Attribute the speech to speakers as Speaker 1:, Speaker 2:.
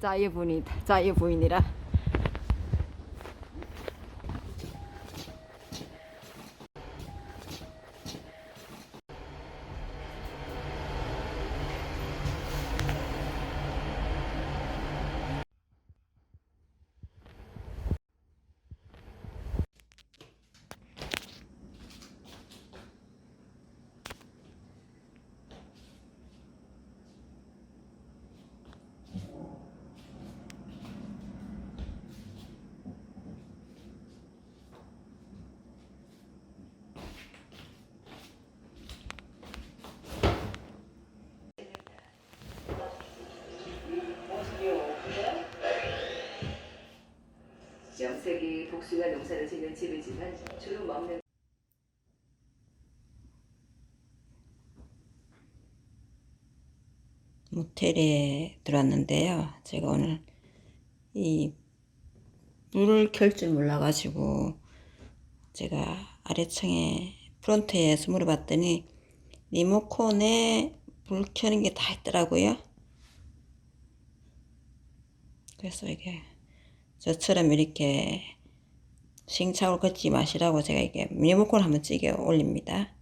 Speaker 1: 짜의 부인, 짜의 부인이라.
Speaker 2: 영세기 복숭아 농사를 짓는 집이지만 주로 먹는
Speaker 3: 모텔에 들어왔는데요. 제가 오늘 이 물을 켤 줄 몰라가지고 제가 아래층에 프론트에서 물어봤더니 리모컨에 불 켜는 게 다 있더라고요. 그래서 이게 저처럼 이렇게 싱차올 걷지 마시라고 제가 이게 리모컨 한번 찌개 올립니다.